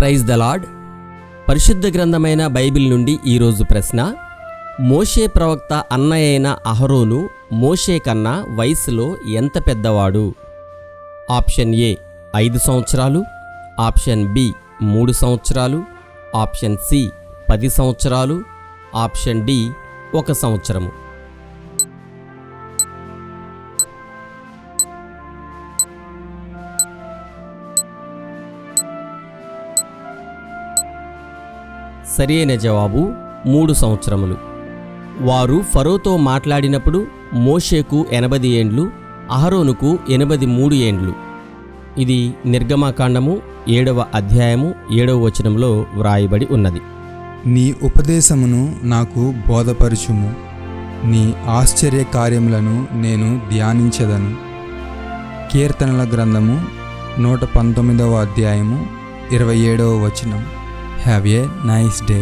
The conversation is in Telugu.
Praise the lord. పరిశుద్ధ గ్రంథమైన బైబిల్ నుండి ఈరోజు ప్రశ్న. మోషే ప్రవక్త అన్నయ్య అయిన అహరోను మోషే కన్నా వయసులో ఎంత పెద్దవాడు? ఆప్షన్ ఏ ఐదు సంవత్సరాలు ఆప్షన్ బి మూడు సంవత్సరాలు ఆప్షన్ సి పది సంవత్సరాలు ఆప్షన్ డి ఒక సంవత్సరము. సరియైన జవాబు మూడు సంవత్సరములు. వారు ఫరోతో మాట్లాడినప్పుడు మోషేకు ఎనభై ఏండ్లు అహరోనుకు ఎనభై మూడు ఏండ్లు. ఇది నిర్గమాకాండము ఏడవ అధ్యాయము ఏడవ వచనంలో వ్రాయబడి ఉన్నది. నీ ఉపదేశమును నాకు బోధపరుచుము. నీ ఆశ్చర్య కార్యములను నేను ధ్యానించదను. కీర్తనల గ్రంథము నూట పంతొమ్మిదవ అధ్యాయము ఇరవై ఏడవ వచనం. Have a nice day